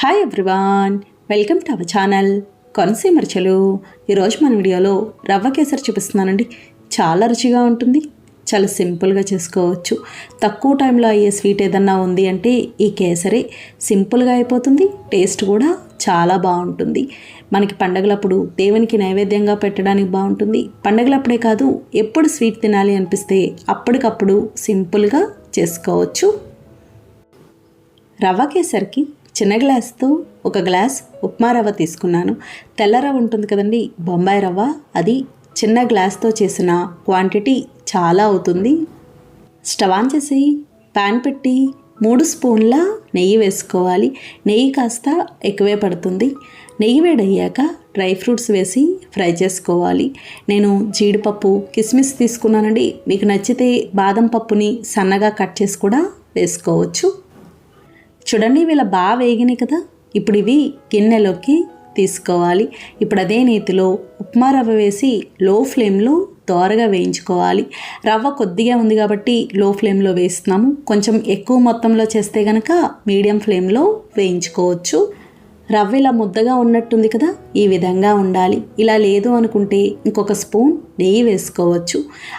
Hi everyone welcome to our channel కొనసీమర్చలు ఈరోజు మన వీడియోలో రవ్వ కేసరి చూపిస్తున్నానండి. చాలా రుచిగా ఉంటుంది. చాలా సింపుల్గా చేసుకోవచ్చు. తక్కువ టైంలో అయ్యే స్వీట్ ఏదన్నా ఉంది అంటే ఈ కేసరి సింపుల్గా అయిపోతుంది. టేస్ట్ కూడా చాలా బాగుంటుంది. మనకి పండగలప్పుడు దేవునికి నైవేద్యంగా పెట్టడానికి బాగుంటుంది. పండగలప్పుడే కాదు ఎప్పుడు స్వీట్ తినాలి అనిపిస్తే అప్పటికప్పుడు సింపుల్గా చేసుకోవచ్చు. రవ్వ కేసరికి చిన్న గ్లాస్తో ఒక గ్లాస్ ఉప్మా రవ్వ తీసుకున్నాను. తెల్ల రవ్వ ఉంటుంది కదండి బొంబాయి రవ్వ. అది చిన్న గ్లాస్తో చేసిన క్వాంటిటీ చాలా అవుతుంది. స్టవ్ ఆన్ చేసి ప్యాన్ పెట్టి మూడు స్పూన్ల నెయ్యి వేసుకోవాలి. నెయ్యి కాస్త ఎక్కువే పడుతుంది. నెయ్యి వేడయ్యాక డ్రై ఫ్రూట్స్ వేసి ఫ్రై చేసుకోవాలి. నేను జీడిపప్పు కిస్మిస్ తీసుకున్నానండి. మీకు నచ్చితే బాదం పప్పుని సన్నగా కట్ చేసి కూడా వేసుకోవచ్చు. చూడండి వీళ్ళ బాగా వేగినాయి కదా? ఇప్పుడు ఇవి గిన్నెలోకి తీసుకోవాలి. ఇప్పుడు అదే నేతిలో ఉప్మా రవ్వ వేసి లో ఫ్లేమ్లో దోరగా వేయించుకోవాలి. రవ్వ కొద్దిగా ఉంది కాబట్టి లో ఫ్లేమ్లో వేస్తున్నాము. కొంచెం ఎక్కువ మొత్తంలో చేస్తే కనుక మీడియం ఫ్లేమ్లో వేయించుకోవచ్చు. రవ్వ ఇలా ముద్దగా ఉన్నట్టుంది కదా ఈ విధంగా ఉండాలి. ఇలా లేదు అనుకుంటే ఇంకొక స్పూన్ నెయ్యి వేసుకోవచ్చు.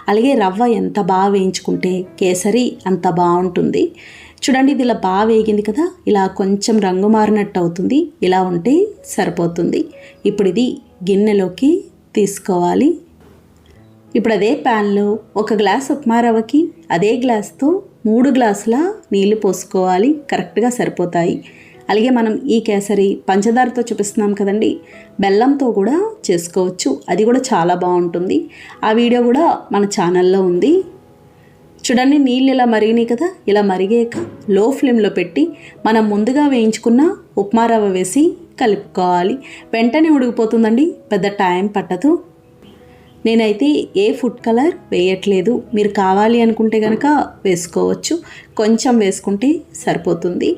అలాగే రవ్వ ఎంత బాగా వేయించుకుంటే కేసరి అంత బాగుంటుంది. చూడండి ఇది ఇలా బాగా వేగింది కదా ఇలా కొంచెం రంగు మారినట్టు అవుతుంది. ఇలా ఉంటే సరిపోతుంది. ఇప్పుడు ఇది గిన్నెలోకి తీసుకోవాలి. ఇప్పుడు అదే ప్యాన్లో ఒక గ్లాస్ ఉప్మా రవ్వకి అదే గ్లాస్తో మూడు గ్లాసుల నీళ్ళు పోసుకోవాలి. కరెక్ట్గా సరిపోతాయి. అలాగే మనం ఈ కేసరి పంచదారతో చూపిస్తున్నాం కదండి. బెల్లంతో కూడా చేసుకోవచ్చు. అది కూడా చాలా బాగుంటుంది. ఆ వీడియో కూడా మన ఛానల్లో ఉంది. చూడండి నీళ్ళు ఇలా మరిగినాయి కదా. ఇలా మరిగాక లో ఫ్లేమ్లో పెట్టి మనం ముందుగా వేయించుకున్న ఉప్మా రవ్వ వేసి కలుపుకోవాలి. వెంటనే ఉడికిపోతుందండి. పెద్ద టైం పట్టదు. నేనైతే ఏ ఫుడ్ కలర్ వేయట్లేదు. మీరు కావాలి అనుకుంటే కనుక వేసుకోవచ్చు. కొంచెం వేసుకుంటే సరిపోతుంది.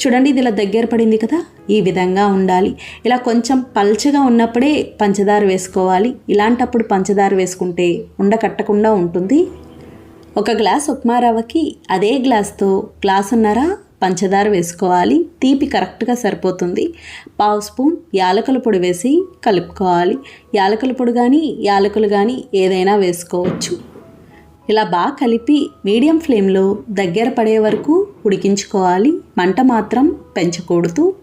చూడండి ఇది ఇలా దగ్గర పడింది కదా ఈ విధంగా ఉండాలి. ఇలా కొంచెం పల్చగా ఉన్నప్పుడే పంచదార వేసుకోవాలి. ఇలాంటప్పుడు పంచదార వేసుకుంటే ఉండకట్టకుండా ఉంటుంది. ఒక గ్లాస్ ఉప్మా రవ్వకి అదే గ్లాస్తో గ్లాసున్నర పంచదార వేసుకోవాలి. తీపి కరెక్ట్గా సరిపోతుంది. పావు స్పూన్ యాలకుల పొడి వేసి కలుపుకోవాలి. యాలకుల పొడి కానీ యాలకులు కానీ ఏదైనా వేసుకోవచ్చు. ఇలా బాగా కలిపి మీడియం ఫ్లేమ్లో దగ్గర పడే వరకు ఉడికించుకోవాలి. మంట మాత్రం పెంచకూడదు.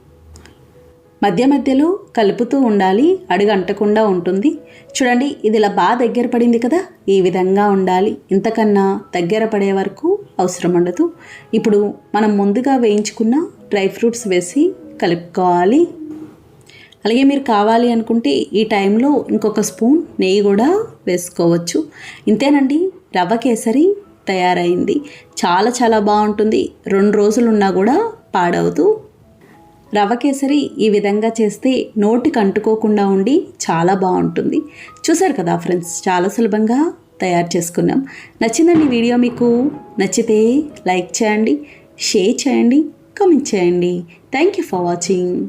మధ్య మధ్యలో కలుపుతూ ఉండాలి. అడుగు అంటకుండా ఉంటుంది. చూడండి ఇది ఇలా బాగా దగ్గర పడింది కదా? ఈ విధంగా ఉండాలి. ఇంతకన్నా దగ్గర పడే వరకు అవసరం ఉండదు. ఇప్పుడు మనం ముందుగా వేయించుకున్న డ్రై ఫ్రూట్స్ వేసి కలుపుకోవాలి. అలాగే మీరు కావాలి అనుకుంటే ఈ టైంలో ఇంకొక స్పూన్ నెయ్యి కూడా వేసుకోవచ్చు. ఇంతేనండి. రవ్వ కేసరి తయారైంది. చాలా చాలా బాగుంటుంది. రెండు రోజులు ఉన్నా కూడా పాడవదు. రవ కేసరి ఈ విధంగా చేస్తే నోటికి అంటుకోకుండా ఉండి చాలా బాగుంటుంది. చూసారు కదా ఫ్రెండ్స్ చాలా సులభంగా తయారు చేసుకున్నాం. నచ్చిందండి వీడియో మీకు? నచ్చితే లైక్ చేయండి షేర్ చేయండి కామెంట్ చేయండి. Thank you for watching.